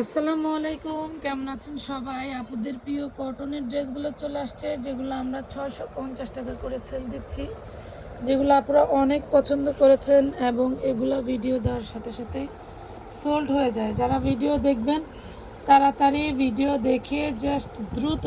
আসসালামু আলাইকুম, কেমন আছেন সবাই? আপুদের প্রিয় কটনের ড্রেসগুলো চলে আসছে, যেগুলো আমরা ছয়শো পঞ্চাশ টাকা করে সেল দিচ্ছি, যেগুলো আপনারা অনেক পছন্দ করেছেন এবং এগুলো ভিডিও দেওয়ার সাথে সাথে সোল্ড হয়ে যায়। যারা ভিডিও দেখবেন, তাড়াতাড়ি ভিডিও দেখে জাস্ট দ্রুত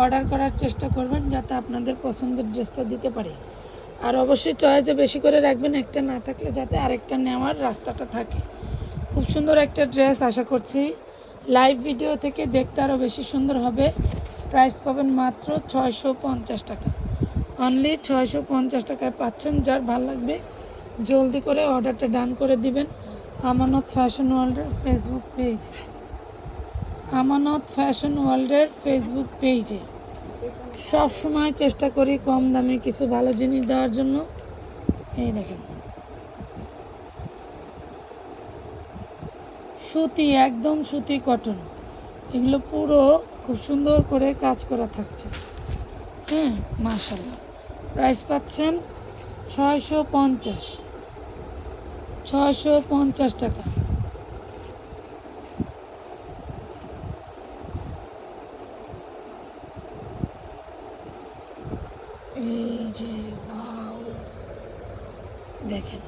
অর্ডার করার চেষ্টা করবেন, যাতে আপনাদের পছন্দের ড্রেসটা দিতে পারি। আর অবশ্যই চয়েসে বেশি করে রাখবেন, একটা না থাকলে যাতে আরেকটা নেওয়ার রাস্তাটা থাকে। খুব সুন্দর একটা ড্রেস আশা করছি। লাইভ ভিডিও থেকে দেখতে আরও বেশি সুন্দর হবে। প্রাইস পাবেন মাত্র ছয়শো পঞ্চাশ টাকা। অনলি ছয়শো পঞ্চাশ টাকায় পাচ্ছেন, যার ভালো লাগবে জলদি করে অর্ডারটা ডান করে দিবেন। আমানত ফ্যাশন ওয়ার্ল্ডের ফেসবুক পেজ আমানত ফ্যাশন ওয়ার্ল্ডের ফেসবুক পেজে সব সময় চেষ্টা করি কম দামে কিছু ভালো জিনিস দেওয়ার জন্য। এই দেখেন। সুতি, একদম সুতি কটন এগুলো পুরো খুব সুন্দর করে কাজ করা থাকছে। হ্যাঁ মাশাল্লাহ প্রাইস পাচ্ছেন ছয়শো পঞ্চাশ। ছয়শো পঞ্চাশ টাকা। এই যে দেখেন।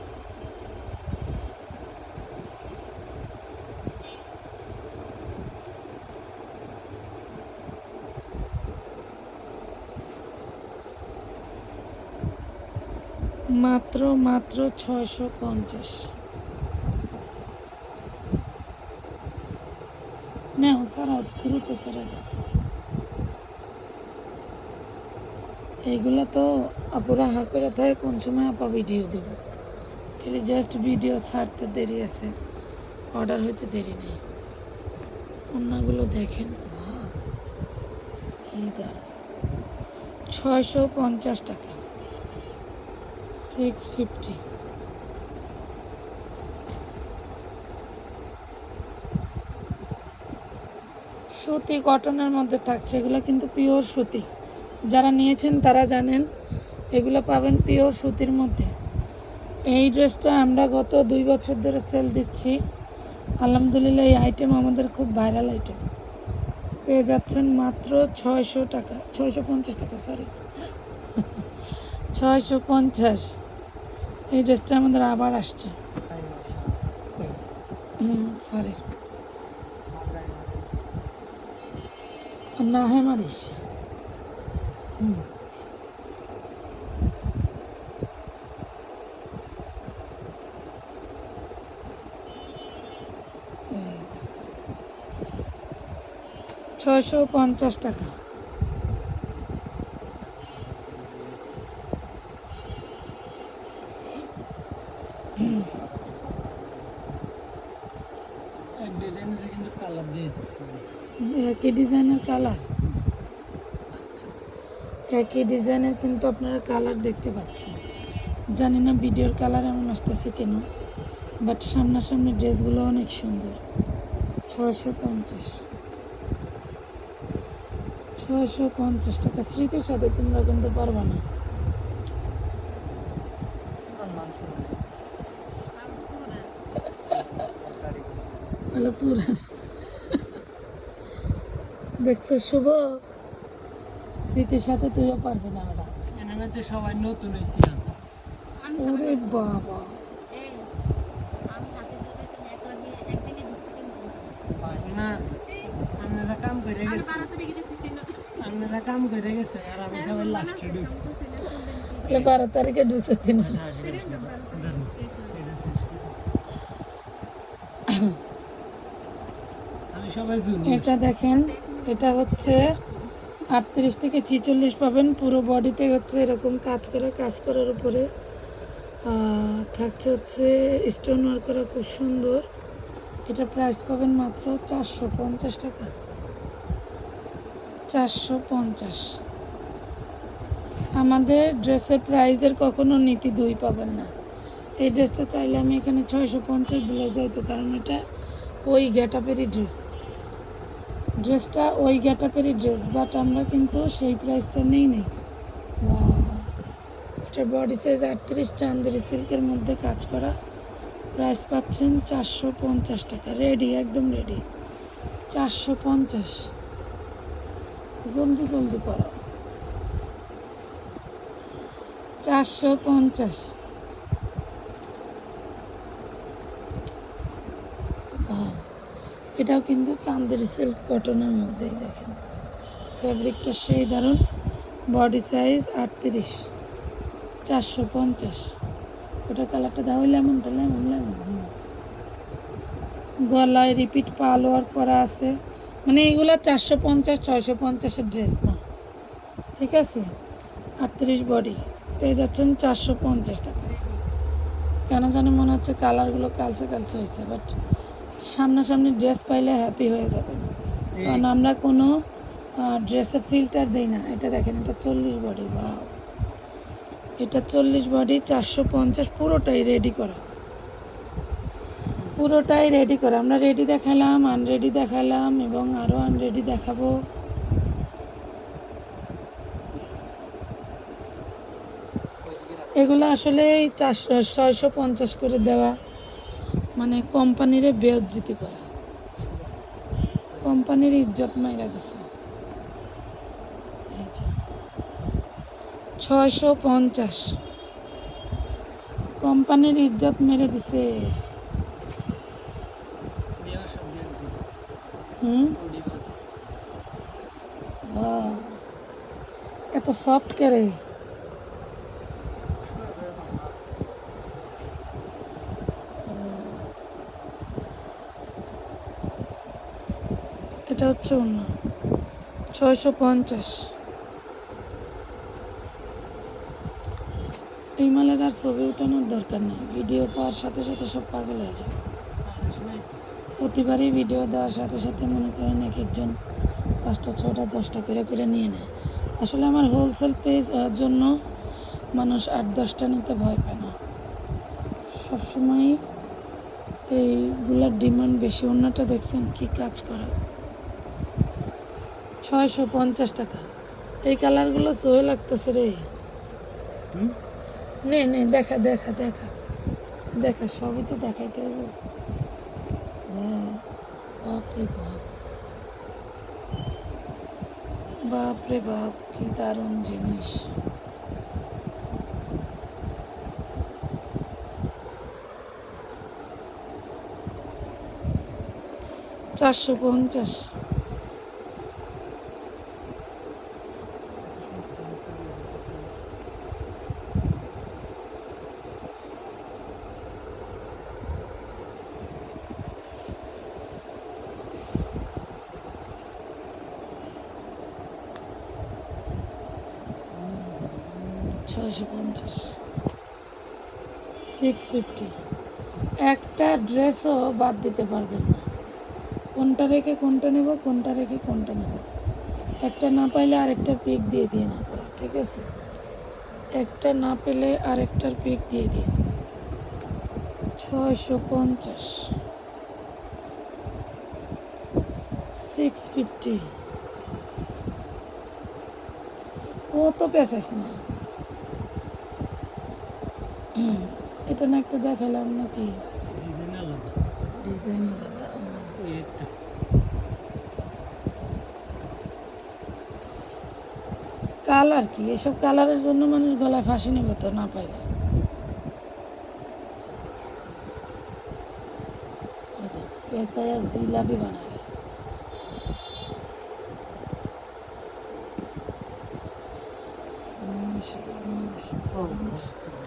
মাত্র মাত্র ছশো পঞ্চাশ। নেও সারা দ্রুত সারা দাও এইগুলো তো আপুরা হা করে থাকে, কোন সময় আপা ভিডিও দেব। খালি জাস্ট ভিডিও ছাড়তে দেরি আছে অর্ডার হইতে দেরি নেই। অন্যগুলো দেখেন। ছয়শো পঞ্চাশ টাকা। সিক্স ফিফটি সুতি কটনের মধ্যে থাকছে। এগুলো কিন্তু পিওর সুতি। যারা নিয়েছেন, তারা জানেন, এগুলো পাবেন পিওর সুতির মধ্যে। এই ড্রেসটা আমরা গত দুই বছর ধরে সেল দিচ্ছি। আলহামদুলিল্লাহ, এই আইটেম আমাদের খুব ভাইরাল আইটেম পেয়ে যাচ্ছেন মাত্র ছয়শো টাকা, ছয়শো পঞ্চাশ টাকা সরি ছয়শো পঞ্চাশ। এই ড্রেসটা আমাদের আবার আসছে। সরি না হ্যাঁ মারিস। হুম। ছয়শো পঞ্চাশ টাকা এক ডিজাইনের কিন্তু কালার দিয়ে দিচ্ছি একই ডিজাইনের কালার? আচ্ছা। একই ডিজাইনের কিন্তু আপনারা কালার দেখতে পাচ্ছেন। জানি না ভিডিওর কালার এমন আসতেছে কেন, বাট সামনাসামনি ড্রেসগুলো অনেক সুন্দর। ছয়শো পঞ্চাশ। ছয়শো পঞ্চাশ টাকা। স্মৃতির সাথে তোমরা কিন্তু পারবা না মাংস পুরান দেখছ শুভ? স্মৃতির সাথে তুইও পারবি না ওরা তো সবাই নতুন হয়েছিলাম। ওরে বাবা। আপনারা কাম করে গেছে আপনারা কাম করে গেছে আর আমি সবাই লাস্টে ঢুকছি। বারো তারিখে ঢুকছে তিন ধরুন, এটা শেষ করে। আমি সবাই জুনি এটা দেখেন, এটা হচ্ছে আটত্রিশ থেকে ছিচল্লিশ পাবেন, পুরো বডিতে হচ্ছে এরকম কাজ করা, কাজ করার উপরে। থাকছে হচ্ছে স্টোন ওয়ার্ক করা, খুব সুন্দর। এটা প্রাইস পাবেন মাত্র চারশো পঞ্চাশ টাকা। চারশো পঞ্চাশ। আমাদের ড্রেসের প্রাইসের কখনো নীতি দুই পাবেন না। এই ড্রেসটা চাইলে আমি এখানে ছয়শো পঞ্চাশ দিলে যাইতো, কারণ এটা ওই গ্যাটাপেরই ড্রেস ড্রেসটা ওই গ্যাটাপেরই ড্রেস বাট আমরা কিন্তু সেই প্রাইসটা নেই নেই এটা বডি সাইজ আটত্রিশ চান্দেরি সিল্কের মধ্যে কাজ করা। প্রাইস পাচ্ছেন চারশো পঞ্চাশ টাকা। রেডি একদম রেডি চারশো পঞ্চাশ। জলদি জলদি করো। চারশো পঞ্চাশ। এটাও কিন্তু চান্দের সিল্ক কটনের মধ্যেই দেখেন। ফ্যাব্রিকটা সেই দারুণ। বডি সাইজ আটত্রিশ, চারশো পঞ্চাশ। ওটা কালারটা দাও লেমনটা লেমন লেমন গলায় রিপিট পালোয়ার করা আছে। মানে এগুলো চারশো পঞ্চাশ, ছয়শো পঞ্চাশের ড্রেস না। ঠিক আছে? আটত্রিশ বডি পেয়ে যাচ্ছেন চারশো পঞ্চাশ টাকা কেন জানি মনে হচ্ছে কালারগুলো কালচে কালচে হয়েছে বাট সামনাসামনি ড্রেস পাইলে হ্যাপি হয়ে যাবে। কারণ আমরা কোনো ড্রেসে ফিল্টার দিই না। এটা দেখেন এটা চল্লিশ বডি বা এটা চল্লিশ বডি চারশো পঞ্চাশ পুরোটাই রেডি করা। পুরোটাই রেডি করা। আমরা রেডি দেখালাম আনরেডি দেখালাম এবং আরও আনরেডি দেখাবো। এগুলো আসলে চারশো ছয়শো পঞ্চাশ করে দেওয়া। মানে কোম্পানিরে বেজ্জিতি করা। কোম্পানির ইজ্জত মাইরা দিছে। ছয়শো পঞ্চাশ। কোম্পানির ইজ্জত মেরে দিছে। হুম? এত সফট করে এটা হচ্ছে অন্য। ছয়শো পঞ্চাশ। এই মালের আর ছবি উঠানোর দরকার নেই। ভিডিও পাওয়ার সাথে সাথে সব পাগল হয়ে যায় প্রতিবারই ভিডিও দেওয়ার সাথে সাথে মনে করেন এক একজন পাঁচটা, ছটা, দশটা করে করে নিয়ে নেয়। আসলে আমার হোলসেল পেজ জন্য মানুষ আট, দশটা নিতে ভয় পায় না। সবসময় এইগুলার ডিমান্ড বেশি। অন্যটা দেখছেন কি কাজ করা। ছয়শো পঞ্চাশ টাকা। এই কালারগুলো সহে লাগতেছে রে। নে নে, দেখা দেখা দেখা। দেখা, সবই তো দেখাইতে হবে। বাপরে বাপ। বাপরে বাপ, কি দারুণ জিনিস। চারশো পঞ্চাশ। ছয়শো পঞ্চাশ। সিক্স ফিফটি একটা ড্রেসও বাদ দিতে পারবেন না। কোনটা রেখে কোনটা নেব, কোনটা রেখে কোনটা নেব। একটা না পাইলে আরেকটা পিক দিয়ে দিয়ে না ঠিক আছে? একটা না পেলে আরেকটার পিক দিয়ে দিয়ে ছয়শো পঞ্চাশ। সিক্স ফিফটি ও তো পেঁচাস না। হুম, এটা না একটা দেখালাম নাকি? ডিজাইন আলাদা। ডিজাইন আলাদা ওই একটা। কালার কি? এসব কালারের জন্য মানুষ গলায় ফাঁসি নেব তো না পাইলে। পেঁচাইয়া জিলাপি বানালে। মাশাআল্লাহ, মাশাআল্লাহ, মাশাআল্লাহ।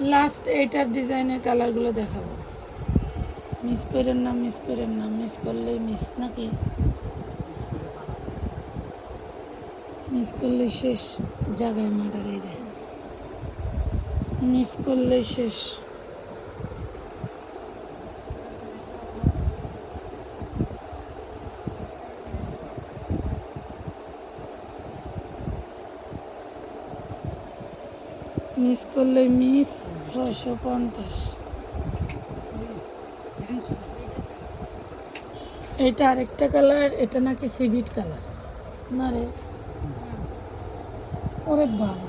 লাস্ট এইটার ডিজাইনের কালারগুলো দেখাবো। মিস করেন না মিস করেন না মিস করলেই মিস নাকি? মিস করলে শেষ জায়গায় মার্ডার এই দেখেন। মিস করলে শেষ। মিস করলে মিস ছয়শো পঞ্চাশ। এটা আরেকটা কালার, এটা নাকি সিভিট কালার। না রে। ওরে বাবা।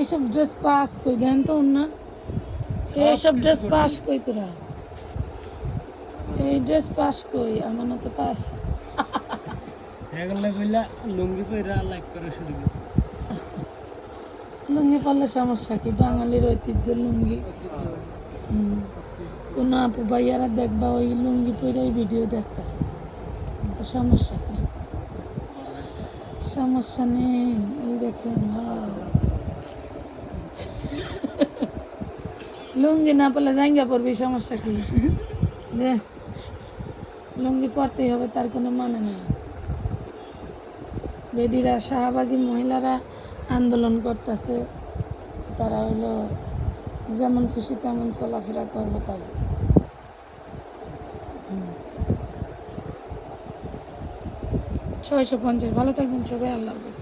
এইসব ড্রেস পাস কই? দেন তো না। এইসব ড্রেস পাস কই তোরা? এই ড্রেস পাস কই? আমার না তো পাস। লুঙ্গি পরে লাইক করা শুরু লুঙ্গি পরলে সমস্যা কি? বাঙালির ঐতিহ্য লুঙ্গি। কোনো আপু ভাইয়ারা দেখবা ওই লুঙ্গি পরেই ভিডিও দেখতেছে। সমস্যা কি? সমস্যা নেই। এই দেখেন লুঙ্গি না পরলে জাঙ্গা পরবি, সমস্যা কি? দে। লুঙ্গি পরতেই হবে, তার কোনো মানে নেই। বেডিরা, শাহবাগী মহিলারা আন্দোলন করতেছে, তারা হইল যেমন খুশি তেমন চলাফেরা করব তাই। ছয়শো পঞ্চাশ। ভালো থাকবেন সবাই, আল্লাহ হাফিজ।